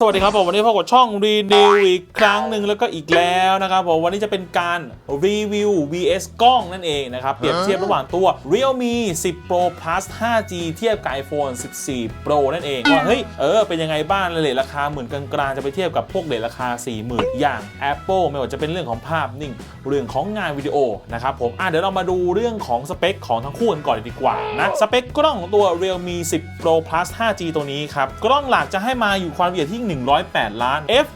สวัสดีครับผมวันนี้พบกับช่องรีวิวอีกครั้งหนึ่งแล้วก็อีกแล้วนะครับผมวันนี้จะเป็นการรีวิว vs กล้องนั่นเองนะครับ เปรียบเทียบระหว่างตัว Realme 10 Pro Plus 5G เทียบกับ iPhone 14 Pro นั่นเองว่าเฮ้ยเออเป็นยังไงบ้างเลทราคาหมื่นกลางๆจะไปเทียบกับพวกเลราคา 40,000 อย่าง Apple ไม่ว่าจะเป็นเรื่องของภาพนิ่งเรื่องของงานวิดีโอนะครับผมอะเดี๋ยวเรามาดูเรื่องของสเปคของทั้งคู่กันก่อนดีกว่านะสเปคกล้องของตัว Realme 10 Pro Plus 5G ตัวนี้ครับกล้องหลักจะให้มาอยู่ความละเอียดที่108 ล้าน f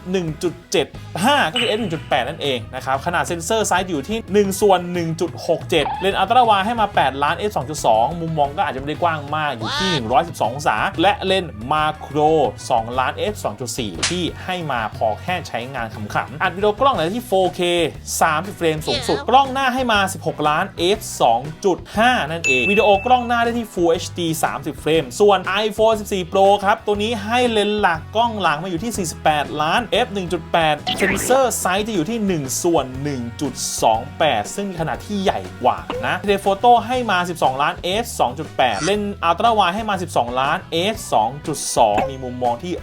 1.75 ก็คือ f 1.8 นั่นเองนะครับ ขนาดเซนเซอร์ไซส์อยู่ที่ 1 ส่วน 1.67 เลนส์อัลตร้าไวด์ให้มา 8 ล้าน f 2.2 มุมมองก็อาจจะไม่ได้กว้างมากอยู่ที่ 112 องศา และเลนส์มาโคร 2 ล้าน f 2.4 ที่ให้มาพอแค่ใช้งานขำๆอัดวิดีโอกล้องในที่ 4K 30 เฟรมสูงสุด กล้องหน้าให้มา 16 ล้าน f 2.5 นั่นเอง วิดีโอกล้องหน้าได้ที่ Full HD 30 เฟรม ส่วน iPhone 14 Pro ครับ ตัวนี้ให้เลนส์หลักกล้องหลังมาอยู่ที่ 48 ล้าน f 1.8 เซนเซอร์ไซส์จะอยู่ที่ 1 ส่วน 1.28 ซึ่งมีขนาดที่ใหญ่กว่านะเทโฟโต้ให้มา 12 ล้าน f 2.8 เลนอัลตร้าไวด์ให้มา 12 ล้าน f 2.2 มีมุมมองที่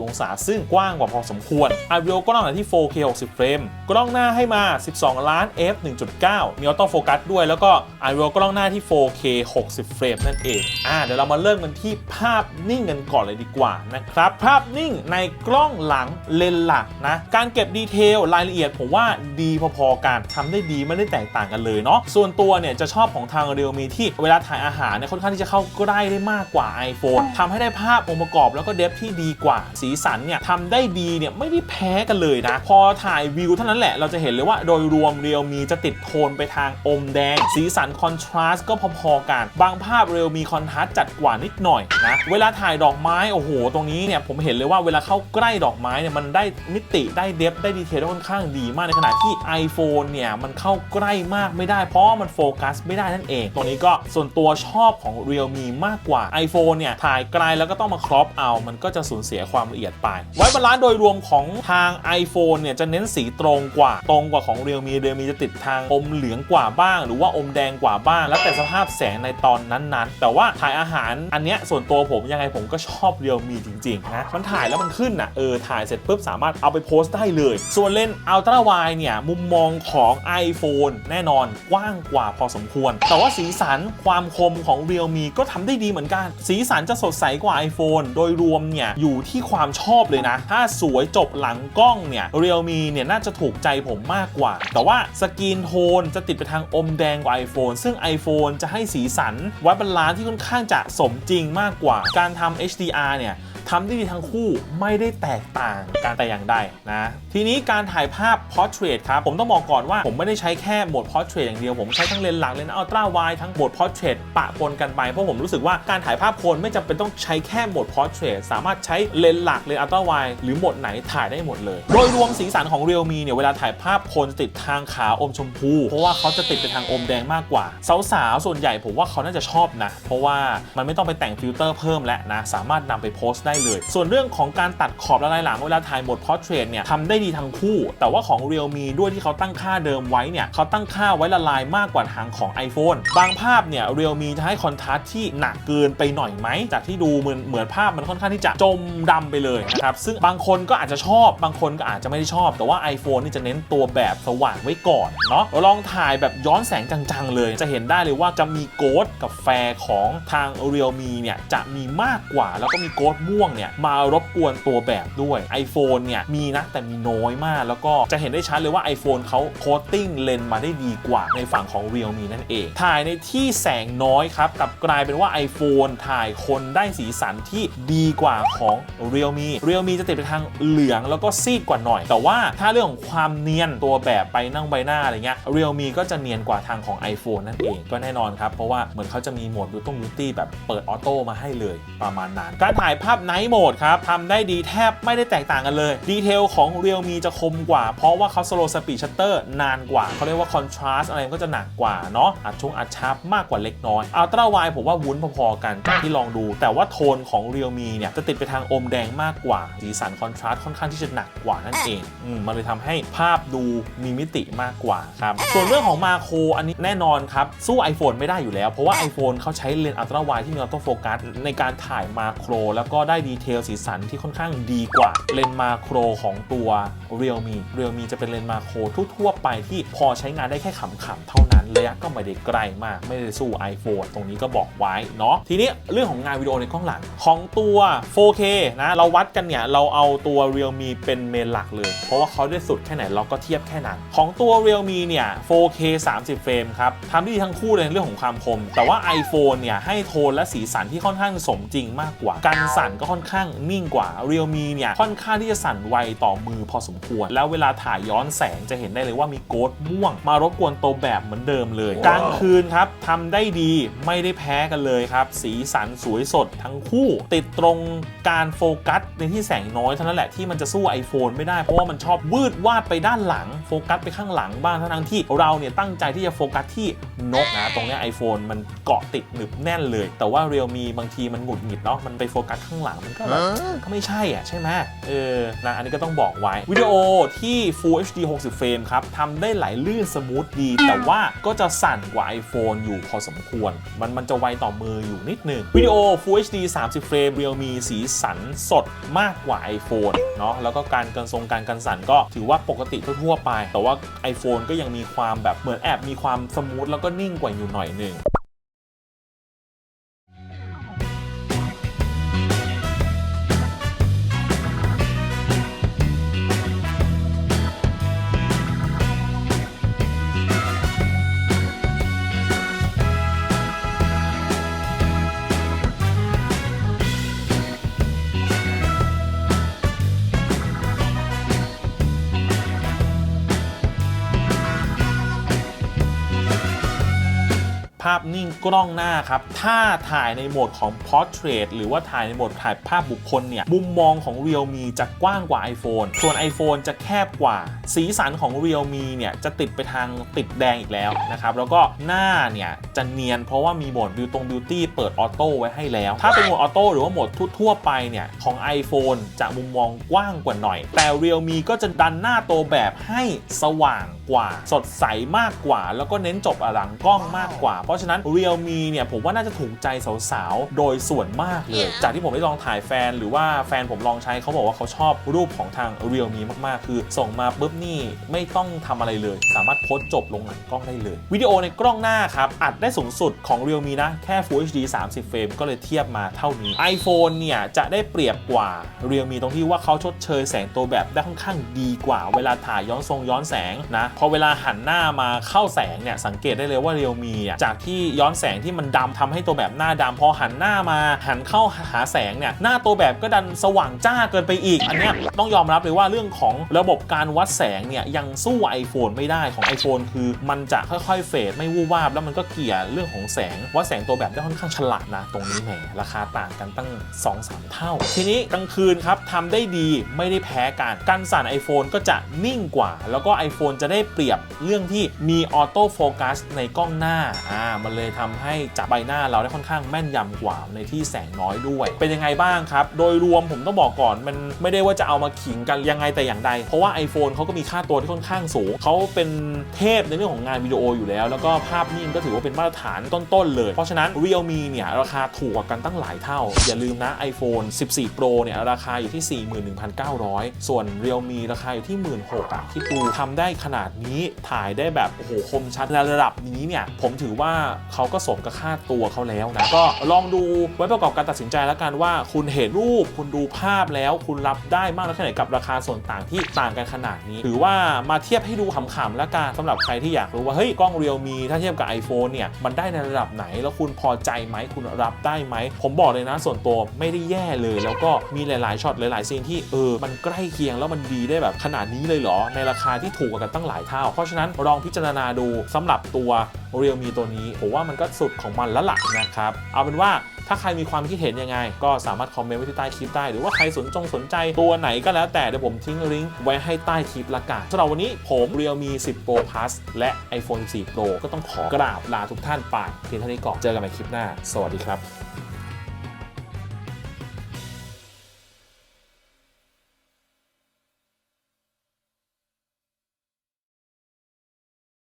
120 องศา ซึ่งกว้างกว่าพอสมควรอัดวิดีโอกล้องหน้าที่ 4K 60 เฟรม กล้องหน้าให้มา 12 ล้าน f 1.9 มีออโต้โฟกัสด้วย แล้วก็อัดวิดีโอกล้องหน้าที่ 4K 60 เฟรมนั่นเอง อ่า เดี๋ยวเรามาเริ่มกันที่ภาพนิ่งกันก่อนเลยดีกว่านะครับ ภาพนิ่งในกล้องหลังเลนส์หลักนะ การเก็บดีเทลรายละเอียดผมว่าดีพอๆกันทำได้ดีไม่ได้แตกต่างกันเลยเนาะส่วนตัวเนี่ยจะชอบของทาง Realme ที่เวลาถ่ายอาหารเนี่ยค่อนข้างที่จะเข้าใกล้ได้มากกว่า iPhone ทำให้ได้ภาพองค์ประกอบแล้วก็เดฟที่ดีกว่า สีสันเนี่ยทำได้ดีเนี่ยไม่ได้แพ้กันเลยนะ พอถ่ายวิวเท่านั้นแหละเราจะเห็นเลยว่าโดยรวม Realme จะติดโทนไปทางอมแดง สีสันคอนทราสต์ก็พอๆกัน บางภาพ Realme คอนทราสต์จัดกว่านิดหน่อยนะเวลาถ่ายดอกไม้โอ้โห ตรงนี้เนี่ยผมเห็นเลยว่าเวลาเข้าใกล้ดอกไม้เนี่ยมันได้มิติได้เดฟได้ดีเทลได้ค่อนข้างดีมากในขณะที่ iPhone เนี่ยมันเข้าใกล้มากไม่ได้ เพราะมันโฟกัสไม่ได้นั่นเองตรงนี้ก็ส่วนตัวชอบของ Realme มากกว่า iPhone เนี่ยถ่ายไกลแล้วก็ต้องมาครอปเอา มันก็จะสูญเสียความละเอียดไป ไว้บาลานซ์โดยรวมของทาง iPhone เนี่ยจะเน้นสีตรงกว่า ตรงกว่าของ Realme Realme จะติดทางอมเหลืองกว่าบ้าง หรือว่าอมแดงกว่าบ้าง แล้วแต่สภาพแสงในตอนนั้นๆ แต่ว่าถ่ายอาหารอันเนี้ยส่วนตัวผมยังไงผมก็ชอบ Realme จริงๆนะมันถ่ายแล้วมันขึ้นอะเออถ่ายเสร็จปุ๊บสามารถเอาไปโพสต์ได้เลย ส่วนเลนส์อัลตร้าไวเนี่ยมุมมองของ iPhone แน่นอนกว้างกว่าพอสมควร แต่ว่าสีสันความคมของ Realme ก็ทำได้ดีเหมือนกัน สีสันจะสดใสกว่า iPhone โดยรวมเนี่ยอยู่ที่ความชอบเลยนะ ถ้าสวยจบหลังกล้องเนี่ย Realme เนี่ยน่าจะถูกใจผมมากกว่า แต่ว่าสกรีนโทนจะติดไปทางอมแดงกว่า iPhone ซึ่ง iPhone จะให้สีสันไวัดบาลานซ์ที่ค่อนข้างจะสมจริงมากกว่า การทำ HDR เนี่ย ทำได้ดีทั้งคู่ไม่ได้แตกต่างกันแต่อย่างใดนะ ทีนี้การถ่ายภาพ Portrait ครับ ผมต้องบอกก่อนว่าผมไม่ได้ใช้แค่โหมด Portrait อย่างเดียว ผมใช้ทั้งเลนส์หลักเลนส์อัลตร้าไวทั้งโหมด Portrait ปะปนกันไป เพราะผมรู้สึกว่าการถ่ายภาพคนไม่จำเป็นต้องใช้แค่โหมด Portrait สามารถใช้เลนส์หลักเลนส์อัลตร้าไวหรือโหมดไหนถ่ายได้หมดเลย โดยรวมสีสันของ Realme เนี่ยเวลาถ่ายภาพคนจะติดทางขาวอมชมพู เพราะว่าเขาจะติดไปทางอมแดงมากกว่าสาวๆส่วนใหญ่ผมว่าเขาน่าจะชอบนะเพราะว่ามันไม่ต้องไปแต่งฟิลเตอร์เพิ่มแล้วนะสามารถนำไปโพสต์ได้เลย ส่วนเรื่องของการตัดขอบละลายหลังเวลาถ่ายโหมด Portrait เนี่ยทำได้ดีทั้งคู่ แต่ว่าของ Realme ด้วยที่เขาตั้งค่าเดิมไว้เนี่ยเขาตั้งค่าไว้ละลายมากกว่าทางของ iPhone บางภาพเนี่ย Realme จะให้คอนทราสต์ที่หนักเกินไปหน่อยไหม จากที่ดูเหมือนเหมือนภาพมันค่อนข้างที่จะจมดำไปเลยนะครับ ซึ่งบางคนก็อาจจะชอบ บางคนก็อาจจะไม่ได้ชอบ แต่ว่า iPhone นี่จะเน้นตัวแบบสว่างไว้ก่อนเนาะเราลองถ่ายแบบย้อนแสงจังๆเลย จะเห็นได้เลยว่าจะมีโกดกับแฟร์ของทาง Realme เนี่ยจะมีมากกว่า แล้วก็มีโกดม่วงเนี่ยมารบกวนตัวแบบด้วย iPhone เนี่ยมีนะแต่มีน้อยมาก แล้วก็จะเห็นได้ชัดเลยว่า iPhone เขาโคตติ้งเลนส์มาได้ดีกว่าในฝั่งของ Realme นั่นเอง ถ่ายในที่แสงน้อยครับกลับกลายเป็นว่า iPhone ถ่ายคนได้สีสันที่ดีกว่าของ Realme Realme จะติดไปทางเหลืองแล้วก็ซีดกว่าหน่อย แต่ว่าถ้าเรื่องของความเนียนตัวแบบไปนั่งใบหน้าอะไรเงี้ย Realme ก็จะเนียนกว่าทางของ iPhone นั่นเองก็แน่นอนครับ เพราะว่าเหมือนเขาจะมีโหมด Beauty Beauty แบบเปิดออโต้มาให้เลยประมาณนั้น การถ่ายภาพ Night Mode ครับทำได้ดีแทบไม่ได้แตกต่างกันเลย ดีเทลของ Realme จะคมกว่า เพราะว่าเขา Slow Speed Shutter นานกว่า เขาเรียกว่า Contrast อะไรก็จะหนักกว่าเนาะอัดช่วงอัดชาร์ปมากกว่าเล็กน้อย Ultra Wide ผมว่าวุ้นพอๆกันจากที่ลองดู แต่ว่าโทนของ Realme เนี่ยจะติดไปทางอมแดงมากกว่า สีสัน Contrast ค่อนข้างที่จะหนักกว่านั่นเองอืมมันเลยทำให้ภาพดูมีมิติมากกว่าครับ ส่วนเรื่องของมาโครอันนี้แน่นอนครับ สู้ iPhone ไม่ได้อยู่แล้ว เพราะว่า iPhone เขาใช้เลนส์อัลตร้าไวที่มีออโต้โฟกัสในการถ่ายมาโครแล้วก็ได้ดีเทลสีสันที่ค่อนข้างดีกว่าเลนส์มาโครของตัว Realme Realme จะเป็นเลนส์มาโครทั่วๆไปที่พอใช้งานได้แค่ขำๆเท่านั้นระยะก็ไม่ได้ไกลมากไม่ได้สู้ iPhone ตรงนี้ก็บอกไว้เนาะทีนี้เรื่องของงานวิดีโอในกล้องหลังของตัว 4K นะเราวัดกันเนี่ยเราเอาตัว Realme เป็นเมนหลักเลย เพราะว่าเขาได้สุดแค่ไหนเราก็เทียบแค่นั้น ของตัว Realme เนี่ย 4K 30 เฟรมครับทำได้ดีทั้งคู่เลยเรื่องของความคม แต่ว่า iPhone เนี่ยให้โทนและสีสันที่ค่อนข้างสมจริงมากกว่าการสั่นก็ค่อนข้างนิ่งกว่า Realme เนี่ยค่อนข้างที่จะสั่นไวต่อมือพอสมควร แล้วเวลาถ่ายย้อนแสงจะเห็นได้เลยว่ามีโกดม่วง มารบกวนตัวแบบเหมือนเดิมเลยกลางคืนครับทำได้ดีไม่ได้แพ้กันเลยครับ สีสันสวยสดทั้งคู่ติดตรงการโฟกัสในที่แสงน้อยเท่านั้นแหละที่มันจะสู้ iPhone ไม่ได้เพราะว่ามันชอบวืดวาดไปด้านหลังโฟกัสไปข้างหลังบ้างทั้งๆที่เราเนี่ยตั้งใจที่จะโฟกัสที่นกนะตรงเนี้ไอโฟนมันเกาะติดหนึบแน่นเลย แต่ว่า Realme บางทีมันหงุดหงิดเนาะมันไปโฟกัสข้างหลังมันก็แบบก็ไม่ใช่อะใช่ไหมเออนะอันนี้ก็ต้องบอกไว้ วิดีโอที่ Full HD 60 เฟรมครับทำได้ไหลลื่นสมูทดี แต่ว่าก็จะสั่นกว่า iPhone อยู่พอสมควร มันมันจะไวต่อมืออยู่นิดหนึง วิดีโอ Full HD 30 เฟรม Realme สีสันสดมากกว่า iPhone เนาะแล้วก็การกันทรงการกันสั่นก็ถือว่าปกติทั่วๆไป แต่ว่า iPhone ก็ยังมีความแบบเหมือนแอบมีความสมูทแล้วก็นิ่งกว่าอยู่หน่อยหนึ่งาพนิ่งกล้องหน้าครับ ถ้าถ่ายในโหมดของ Portrait หรือว่าถ่ายในโหมดถ่ายภาพบุคคลเนี่ย มุมมองของ Realme จะกว้างกว่า iPhone ส่วน iPhone จะแคบกว่า สีสันของ Realme เนี่ย จะติดไปทางติดแดงอีกแล้วนะครับ แล้วก็หน้าเนี่ย จะเนียนเพราะว่ามีโหมด Beauty ตรง Beauty เปิดออโต้ไว้ให้แล้ว ถ้าเป็นโหมดออโต้หรือว่าโหมดทั่วๆไปเนี่ยของ iPhone จะมุมมองกว้างกว่าหน่อย แต่ Realme ก็จะดันหน้าตัวแบบให้สว่างกว่า สดใสมากกว่า แล้วก็เน้นจบอลังกล้องมากกว่าเพราะฉะนั้น Realme เนี่ยผมว่าน่าจะถูกใจสาวๆ โดยส่วนมากเลย จากที่ผมได้ลองถ่ายแฟน หรือว่าแฟนผมลองใช้เขาบอกว่าเขาชอบรูปของทาง Realme มากๆ คือส่งมาปุ๊บนี่ไม่ต้องทำอะไรเลย สามารถโพสต์จบลงหลังกล้องได้เลย วิดีโอในกล้องหน้าครับ อัดได้สูงสุดของ Realme นะ แค่ Full HD 30 เฟรมก็เลยเทียบมาเท่านี้ iPhone เนี่ยจะได้เปรียบกว่า Realme ตรงที่ว่าเขาชดเชยแสงตัวแบบได้ค่อนข้างดีกว่า เวลาถ่ายย้อนทรงย้อนแสงนะพอเวลาหันหน้ามาเข้าแสงเนี่ยสังเกตได้เลยว่า Realme อะจากที่ย้อนแสงที่มันดำทำให้ตัวแบบหน้าดำพอหันหน้ามาหันเข้าหาแสงเนี่ยหน้าตัวแบบก็ดันสว่างจ้าเกินไปอีก อันเนี้ยต้องยอมรับเลยว่าเรื่องของระบบการวัดแสงเนี่ยยังสู้ iPhone ไม่ได้ของ iPhone คือมันจะค่อยๆเฟดไม่วูบวาบ แล้วมันก็เกี่ยเรื่องของแสงวัดแสงตัวแบบได้ค่อนข้างฉลาดนะตรงนี้แหมราคาต่างกันตั้ง 2-3 เท่า ทีนี้กลางคืนครับทำได้ดีไม่ได้แพ้กันการสั่น iPhone ก็จะนิ่งกว่า แล้วก็ iPhone จะได้เปรียบเรื่องที่มีออโต้โฟกัสในกล้องหน้าอ่ามันเลยทำให้จับใบหน้าเราได้ค่อนข้างแม่นยำกว่าในที่แสงน้อยด้วย เป็นยังไงบ้างครับ โดยรวมผมต้องบอกก่อนมันไม่ได้ว่าจะเอามาขิงกันยังไงแต่อย่างใด เพราะว่า iPhone เขาก็มีค่าตัวที่ค่อนข้างสูง เขาเป็นเทพในเรื่องของงานวิดีโออยู่แล้ว แล้วก็ภาพนิ่งก็ถือว่าเป็นมาตรฐานต้นๆเลย เพราะฉะนั้น Realme เนี่ยราคาถูกกว่ากันตั้งหลายเท่า อย่าลืมนะ iPhone 14 Pro เนี่ยราคาอยู่ที่ 41,900 ส่วน Realme ราคาอยู่ที่ 16,000อะที่ดูทำได้ขนาดนี้ถ่ายได้แบบโอ้โหคมชัดระดับนี้เนี่ยผมถือว่าเขาก็สมกับค่าตัวเขาแล้วนะก็ลองดูไว้ประกอบการตัดสินใจแล้วกันว่า คุณเห็นรูปคุณดูภาพแล้ว คุณรับได้มากน้อยแค่ไหนกับราคาส่วนต่างที่ต่างกันขนาดนี้ถือว่ามาเทียบให้ดูขำๆแล้วกันสำหรับใครที่อยากรู้ว่าเฮ้ยกล้อง Realme ถ้าเทียบกับ iPhone เนี่ยมันได้ในระดับไหนแล้วคุณพอใจไหมคุณรับได้ไหม ผมบอกเลยนะส่วนตัวไม่ได้แย่เลย แล้วก็มีหลายๆช็อตหลายๆซีนที่เออมันใกล้เคียงแล้วมันดีได้แบบขนาดนี้เลยเหรอในราคาที่ถูกกว่ากันตั้งหลายเท่า เพราะฉะนั้นลองพิจารณาดูสำหรับตัวเรียวมีตัวนี้ผมว่ามันก็สุดของมันแล้วล่ะนะครับ เอาเป็นว่าถ้าใครมีความคิดเห็นยังไง ก็สามารถคอมเมนต์ไว้ที่ใต้คลิปได้ หรือว่าใครสนจงสนใจตัวไหนก็แล้วแต่เดี๋ยวผมทิ้งลิงก์ไว้ให้ใต้คลิปละกันสำหรับวันนี้ผม Realme 10 Pro Plus และ iPhone 4 Pro ก็ต้องขอกราบลาทุกท่านไปเพียงเท่านี้ก่อนเจอกันใหม่คลิปหน้า สวัสดีครับ